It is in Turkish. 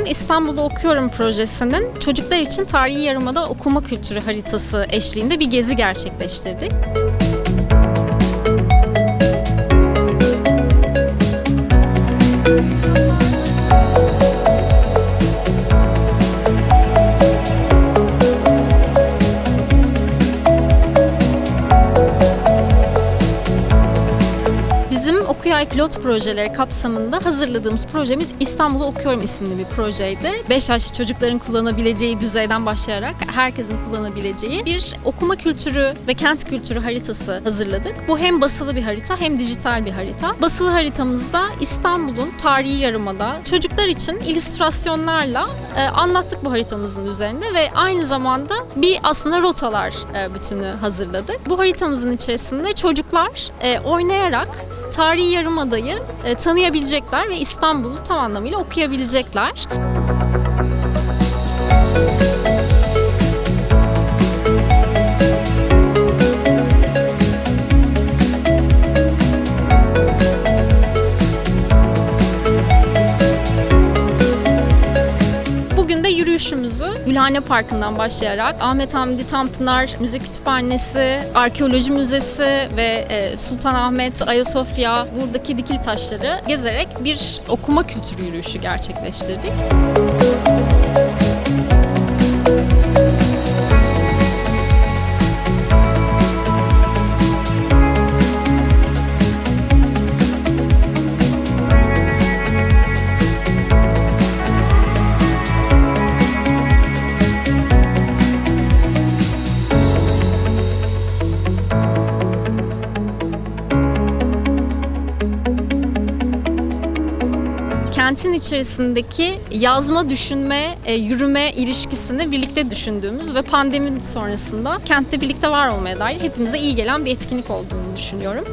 İstanbul'da Okuyorum projesinin çocuklar için tarihi yarımada okuma kültürü haritası eşliğinde bir gezi gerçekleştirdik. Okuyay pilot projeleri kapsamında hazırladığımız projemiz İstanbul'u Okuyorum isimli bir projeydi. 5 yaş çocukların kullanabileceği düzeyden başlayarak herkesin kullanabileceği bir okuma kültürü ve kent kültürü haritası hazırladık. Bu hem basılı bir harita hem dijital bir harita. Basılı haritamızda İstanbul'un tarihi yarımada çocuklar için illüstrasyonlarla e, anlattık bu haritamızın üzerinde ve aynı zamanda bir aslında rotalar e, bütünü hazırladık. Bu haritamızın içerisinde çocuklar e, oynayarak tarihi yarımadayı e, tanıyabilecekler ve İstanbul'u tam anlamıyla okuyabilecekler. Bugün de yürüyüşümüzü Gülhane Parkı'ndan başlayarak Ahmet Hamdi Tanpınar Müze Kütüphanesi, Arkeoloji Müzesi ve e, Sultanahmet, Ayasofya, buradaki dikili taşları gezerek bir okuma kültürü yürüyüşü gerçekleştirdik. Kentin içerisindeki yazma, düşünme, e, yürüme ilişkisini birlikte düşündüğümüz ve pandemi sonrasında kentte birlikte var olmaya dair hepimize iyi gelen bir etkinlik olduğunu düşünüyorum.